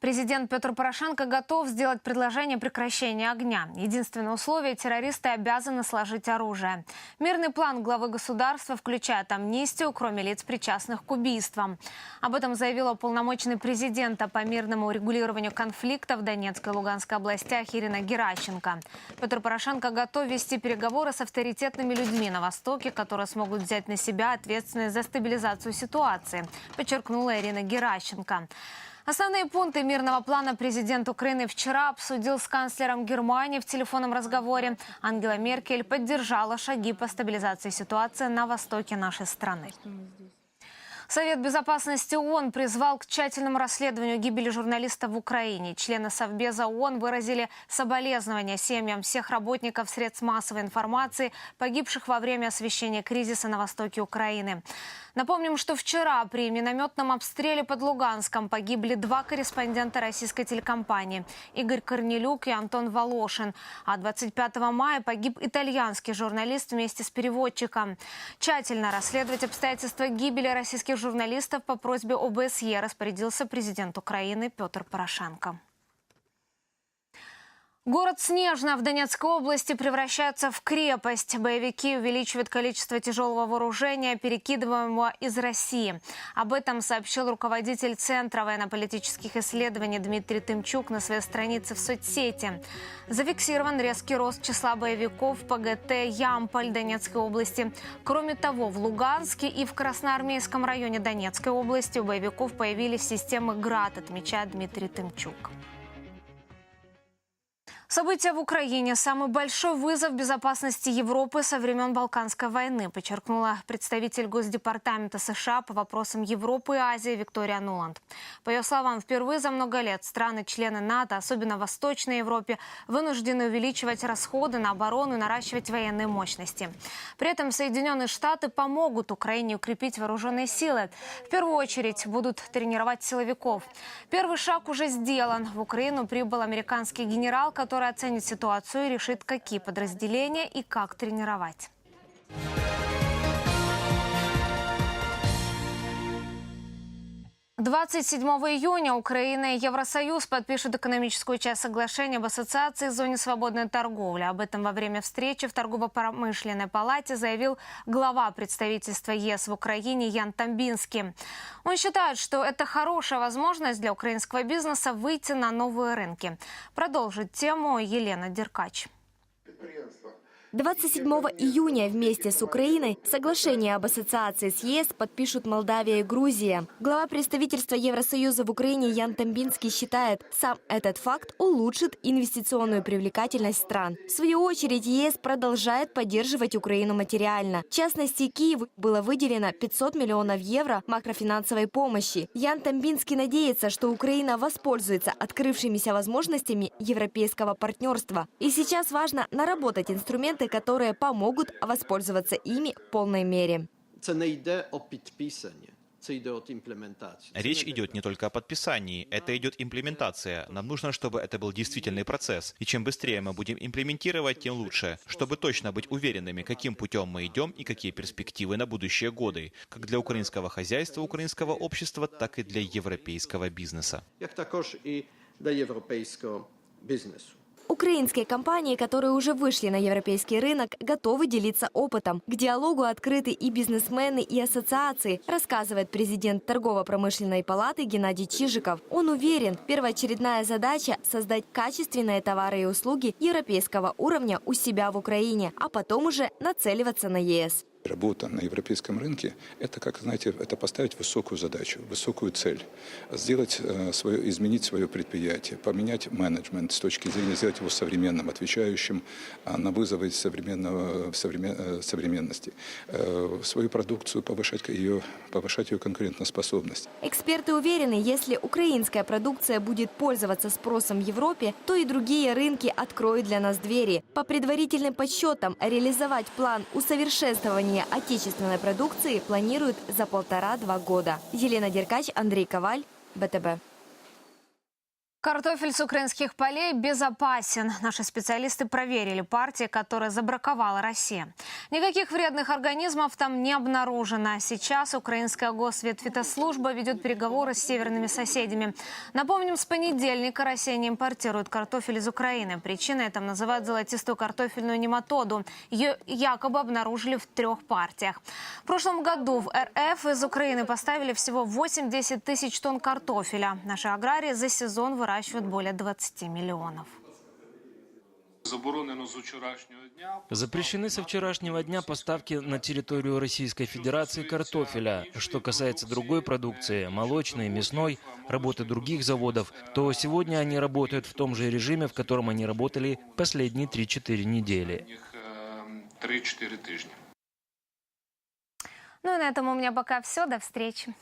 Президент Петр Порошенко готов сделать предложение прекращения огня. Единственное условие – террористы обязаны сложить оружие. Мирный план главы государства включает амнистию, кроме лиц, причастных к убийствам. Об этом заявила уполномоченный президента по мирному урегулированию конфликта в Донецкой и Луганской областях Ирина Геращенко. Петр Порошенко готов вести переговоры с авторитетными людьми на Востоке, которые смогут взять на себя ответственность за стабилизацию ситуации, подчеркнула Ирина Геращенко. Основные пункты мирного плана президент Украины вчера обсудил с канцлером Германии в телефонном разговоре. Ангела Меркель поддержала шаги по стабилизации ситуации на востоке нашей страны. Совет безопасности ООН призвал к тщательному расследованию гибели журналиста в Украине. Члены Совбеза ООН выразили соболезнования семьям всех работников средств массовой информации, погибших во время освещения кризиса на востоке Украины. Напомним, что вчера при минометном обстреле под Луганском погибли два корреспондента российской телекомпании – Игорь Корнелюк и Антон Волошин. А 25 мая погиб итальянский журналист вместе с переводчиком. Тщательно расследовать обстоятельства гибели российских журналистов по просьбе ОБСЕ распорядился президент Украины Петр Порошенко. Город Снежно в Донецкой области превращается в крепость. Боевики увеличивают количество тяжелого вооружения, перекидываемого из России. Об этом сообщил руководитель Центра военно-политических исследований Дмитрий Тымчук на своей странице в соцсети. Зафиксирован резкий рост числа боевиков в ПГТ Ямполь Донецкой области. Кроме того, в Луганске и в Красноармейском районе Донецкой области у боевиков появились системы ГРАД, отмечает Дмитрий Тымчук. События в Украине – самый большой вызов безопасности Европы со времен Балканской войны, подчеркнула представитель Госдепартамента США по вопросам Европы и Азии Виктория Нуланд. По ее словам, впервые за много лет страны-члены НАТО, особенно в Восточной Европе, вынуждены увеличивать расходы на оборону и наращивать военные мощности. При этом Соединенные Штаты помогут Украине укрепить вооруженные силы. В первую очередь будут тренировать силовиков. Первый шаг уже сделан. В Украину прибыл американский генерал, который который оценит ситуацию и решит, какие подразделения и как тренировать. Двадцать седьмого июня Украина и Евросоюз подпишут экономическую часть соглашения об ассоциации в зоне свободной торговли. Об этом во время встречи в торгово-промышленной палате заявил глава представительства ЕС в Украине Ян Тамбинский. Он считает, что это хорошая возможность для украинского бизнеса выйти на новые рынки. Продолжит тему Елена Деркач. 27 июня вместе с Украиной соглашение об ассоциации с ЕС подпишут Молдавия и Грузия. Глава представительства Евросоюза в Украине Ян Тамбинский считает, сам этот факт улучшит инвестиционную привлекательность стран. В свою очередь ЕС продолжает поддерживать Украину материально. В частности, Киеву было выделено 500 миллионов евро макрофинансовой помощи. Ян Тамбинский надеется, что Украина воспользуется открывшимися возможностями европейского партнерства. И сейчас важно наработать инструмент инструменты, которые помогут воспользоваться ими в полной мере. Це не йде о підписанні. Це йде от імплементації. Речь идет не только о подписании, это идет имплементация. Нам нужно, чтобы это был действительный процесс. И чем быстрее мы будем имплементировать, тем лучше. Чтобы точно быть уверенными, каким путем мы идем и какие перспективы на будущие годы. Как для украинского хозяйства, украинского общества, так и для европейского бизнеса. Як також і для європейського бізнесу. Украинские компании, которые уже вышли на европейский рынок, готовы делиться опытом. К диалогу открыты и бизнесмены, и ассоциации, рассказывает президент торгово-промышленной палаты Геннадий Чижиков. Он уверен, первоочередная задача – создать качественные товары и услуги европейского уровня у себя в Украине, а потом уже нацеливаться на ЕС. Работа на европейском рынке – это, как знаете, это поставить высокую задачу, высокую цель, сделать э, свое, изменить свое предприятие, поменять менеджмент с точки зрения сделать его современным, отвечающим а, на вызовы современного, современ, э, современности, э, свою продукцию повышать ее, повышать ее конкурентоспособность. Эксперты уверены, если украинская продукция будет пользоваться спросом в Европе, то и другие рынки откроют для нас двери. По предварительным подсчетам, реализовать план усовершенствования Выпускание отечественной продукции планируют за полтора-два года. Елена Деркач, Андрей Коваль, БТБ. Картофель с украинских полей безопасен. Наши специалисты проверили партии, которые забраковала Россия. Никаких вредных организмов там не обнаружено. Сейчас украинская госветфитослужба ведет переговоры с северными соседями. Напомним, с понедельника Россия не импортирует картофель из Украины. Причиной этом называют золотистую картофельную нематоду. Ее якобы обнаружили в трех партиях. В прошлом году в РФ из Украины поставили всего 8-10 тысяч тонн картофеля. Наши аграрии за сезон выращивают более 20 миллионов. Заборонено з вчорашнього дня. Запрещены со вчерашнего дня поставки на территорию Российской Федерации картофеля. Что касается другой продукции, молочной, мясной, работы других заводов, то сегодня они работают в том же режиме, в котором они работали последние 3-4 недели. Їх е, 3-4 тижні. Ну и на этом у меня пока все. До встречи.